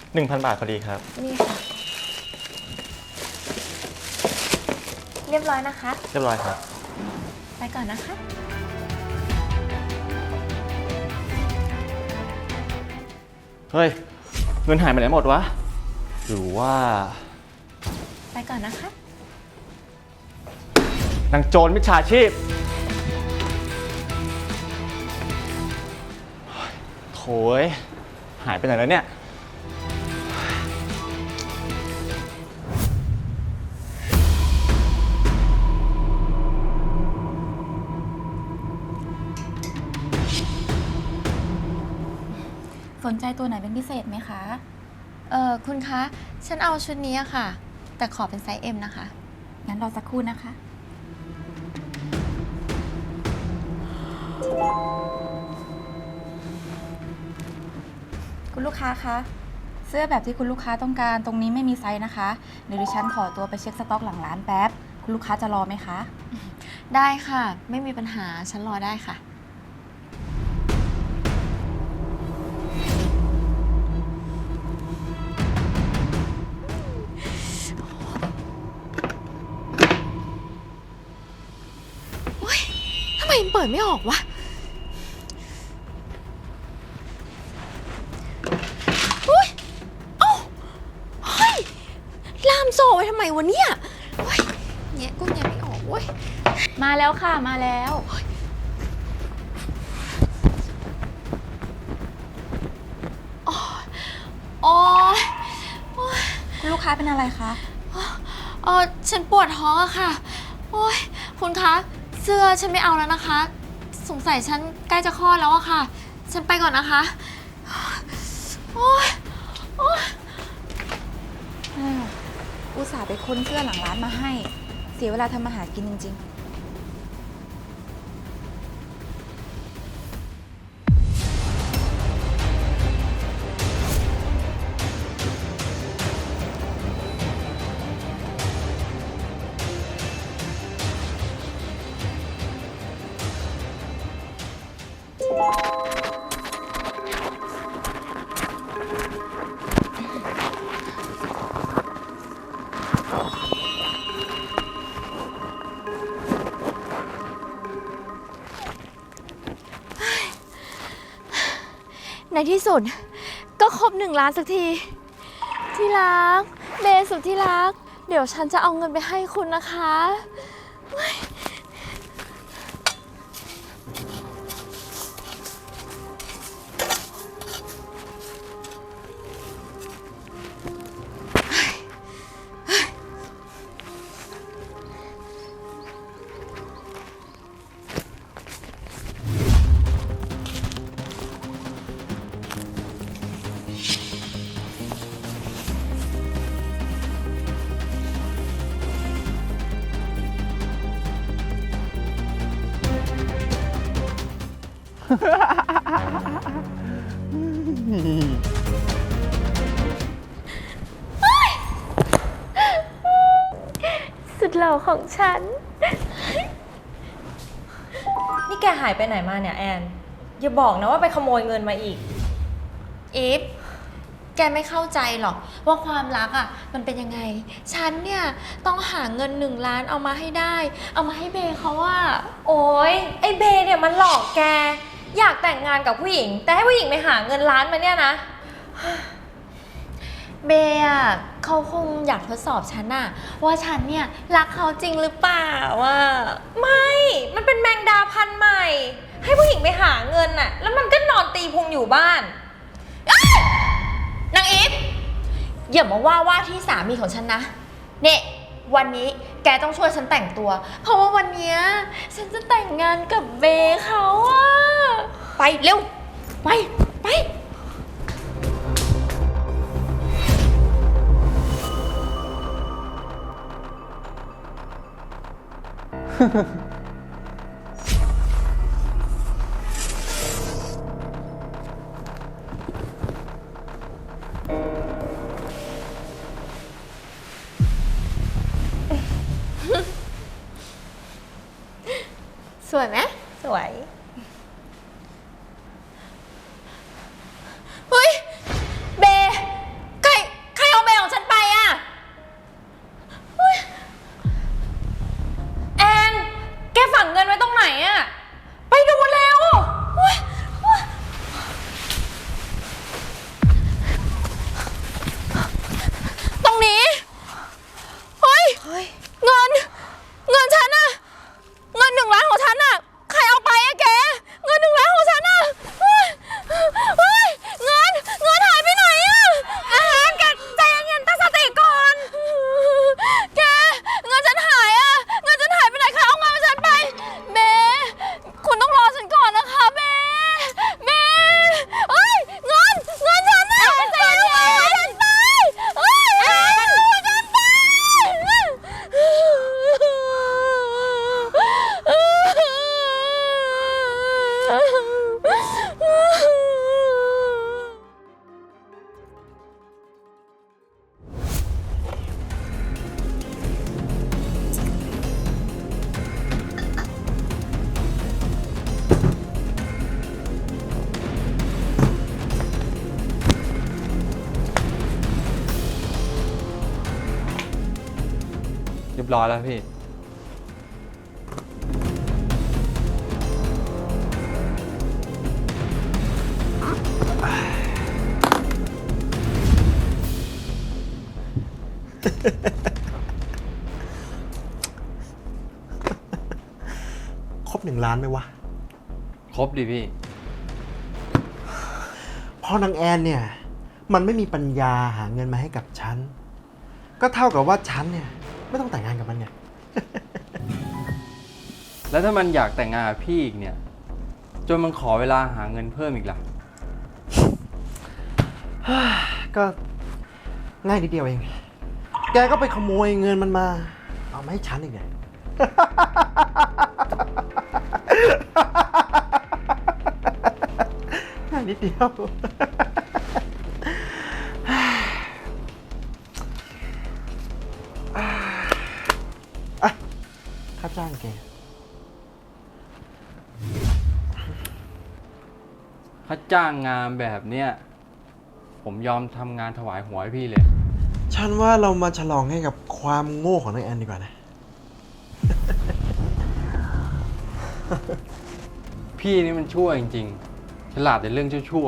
1,000 บาทพอดีครับ นี่ค่ะ เรียบร้อยนะคะ เรียบร้อยครับ ไปก่อนนะคะ เฮ้ย เงินหายไปไหนหมดวะ หรือว่าไปก่อนนะคะ นางโจรมิจฉาชีพโถยหายไปไหนแล้วเนี่ย นใจตัวไหนเป็นพิเศษไหมคะ เออคุณคะ ฉันเอาชุดนี้อะค่ะ แต่ขอเป็นไซส์ M นะคะ งั้นรอสักครู่นะคะ คุณลูกค้าคะ เสื้อแบบที่คุณลูกค้าต้องการตรงนี้ไม่มีไซส์นะคะ เดี๋ยวดิฉันขอตัวไปเช็คสต็อกหลังร้านแป๊บ คุณลูกค้าจะรอไหมคะ ได้ค่ะ ไม่มีปัญหา ฉันรอได้ค่ะ ไมมันเปิดไม่ออกวะ อุ้ยเอ้าเฮ้ยล่ามโซ่ไว้ทำไมวะเนี่ยโอ๊ยเนี่ยก็ยังไม่ออกเว้ย มาแล้วค่ะมาแล้วโอ๊ยคุณลูกค้าเป็นอะไรคะ เออฉันปวดท้องอะค่ะ โอ๊ยคุณคะ เสื้อฉันไม่เอาแล้วนะคะ สงสัยฉันใกล้จะคลอดแล้วอะค่ะ ฉันไปก่อนนะคะ โอ๊ยโอ๊ยอ้าวอุตส่าห์ไปค้นเสื้อหลังร้านมาให้ เสียเวลาทำมาหากินจริงๆ ที่สุด ก็ครบหนึ่งล้านสักที ที่รักเบสุดที่รัก เดี๋ยวฉันจะเอาเงินไปให้คุณนะคะ สุดหล่อของฉัน นี่แกหายไปไหนมาเนี่ยแอน อย่าบอกนะว่าไปขโมยเงินมาอีก อีฟ แกไม่เข้าใจหรอก ว่าความรักอะ มันเป็นยังไง ฉันเนี่ย ต้องหาเงินหนึ่งล้านเอามาให้ได้ เอามาให้เบย์เขาว่า โอ้ยไอเบย์เนี่ยมันหลอกแก อยากแต่งงานกับผู้หญิง แต่ให้ผู้หญิงไปหาเงินล้านมาเนี่ยนะ เบย์อะเขาคงอยากทดสอบฉันน่ะว่าฉันเนี่ยรักเขาจริงหรือเปล่าว่าไม่ มันเป็นแมงดาพันธุ์ใหม่ ให้ผู้หญิงไปหาเงินน่ะ แล้วมันก็นอนตีพุงอยู่บ้านนางอีฟอย่ามาว่าว่าที่สามีของฉันนะ เนี่ยวันนี้แกต้องช่วยฉันแต่งตัว เพราะว่าวันเนี้ยฉันจะแต่งงานกับเบย์เขาอะ ไปเร็ว ไป ไป สวยไหม ไหนอะ รียบร้อยแล้วพี่ ครบหนึ่งล้านไหมวะครบดิพี่ เพอนางแอนเนี่ย มันไม่มีปัญญาหาเงินมาให้กับฉัน ก็เท่ากับว่าฉันเนี่ย ไม่ต้องแต่งงานกับมันเนี่ยแล้วถ้ามันอยากแต่งงานกับพี่อีกเนี่ย จนมันขอเวลาหาเงินเพิ่มอีกล่ะ ก็ง่ายนิดเดียวเอง แกก็ไปขโมยเงินมันมา เอามาให้ฉันอีกไง ง่ายนิดเดียว ถ้าจ้างงานแบบเนี้ยผมยอมทำงานถวายหัวให้พี่เลย ฉันว่าเรามาฉลองให้กับความโง่ของนางแอนดีกว่านะ พี่นี่มันชั่วจริงๆฉลาดในเรื่องชั่ว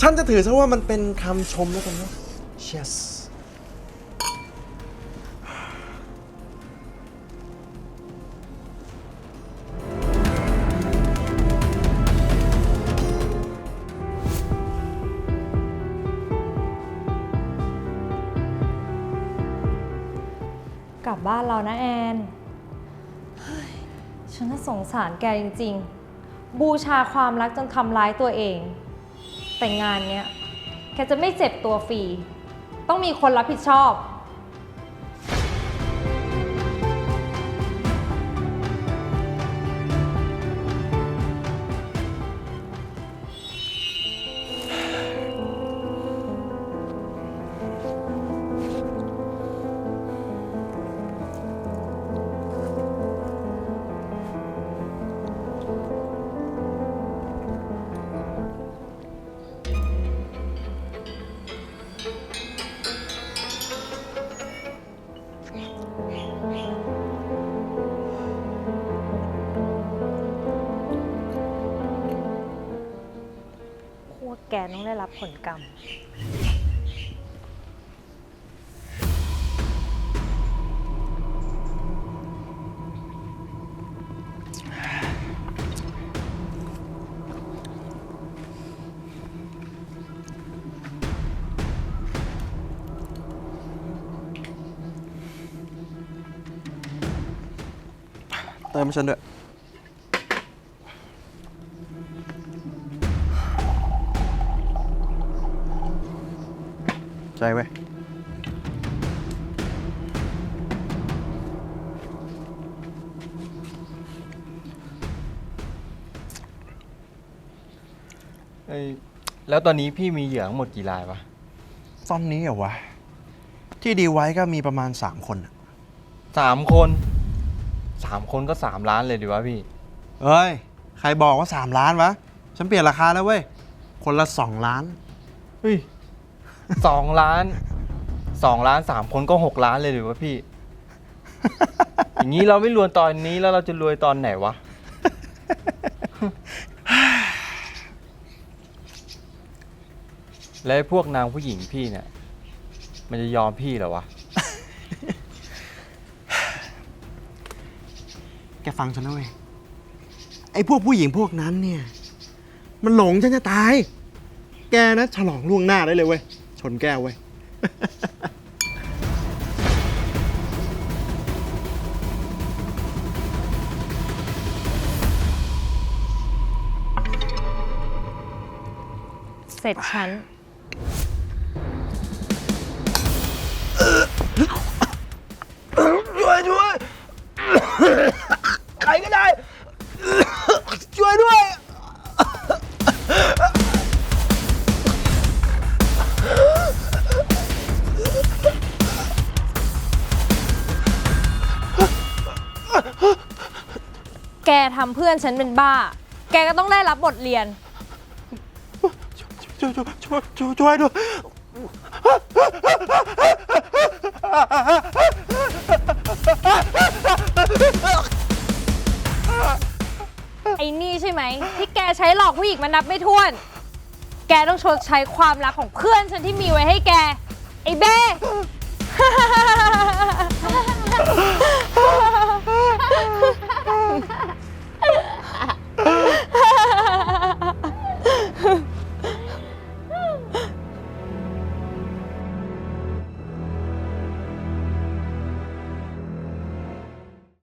ฉันจะถือซะว่ามันเป็นคำชมแล้วกันนะ Cheers บ้านเรานะแอนเฮ้ยฉันน่าสงสารแกจริงๆ บูชาความรักจนทำร้ายตัวเอง แต่งานเนี้ย แกจะไม่เจ็บตัวฟรี ต้องมีคนรับผิดชอบ ได้รับผลกรรม เติมให้ฉันด้วย ใจไว้ยๆเอ้ยแล้วตอนนี้พี่มีเหยื่อทั้งหมดกี่รายปะตอนนี้เหรอวะ ที่ดีไว้ก็มีประมาณ 3 คนน่ะสามคนสามคนก็สามล้านเลยดีวะพี่ เอ้ย ใครบอกว่า 3 ล้านวะ ฉันเปลี่ยนราคาแล้วเว้ย คนละ 2 ล้าน เฮ้ย สองล้านสองล้านสามคนก็หกล้านเลยดีวะพี่ อย่างนี้เราไม่รวยตอนนี้แล้วเราจะรวยตอนไหนวะ และไอ้พวกนางผู้หญิงพี่เนี่ย มันจะยอมพี่เหรอวะ แกฟังฉันนะเว้ย ไอ้พวกผู้หญิงพวกนั้นเนี่ย มันหลงฉันจะตาย แกนะฉลองล่วงหน้าได้เลยเว้ย ชนแก้วเว้ย เสร็จฉันช่วยด้วย แกทำเพื่อนฉันเป็นบ้า แกก็ต้องได้รับบทเรียนช่วยช่วยช่วยช่วยช่วยด้วยไอ้นี่ใช่ไหม ที่แกใช้หลอกผู้หญิงมานับไม่ถ้วน แกต้องชดใช้ความรักของเพื่อนฉันที่มีไว้ให้แก ไอ้เบ้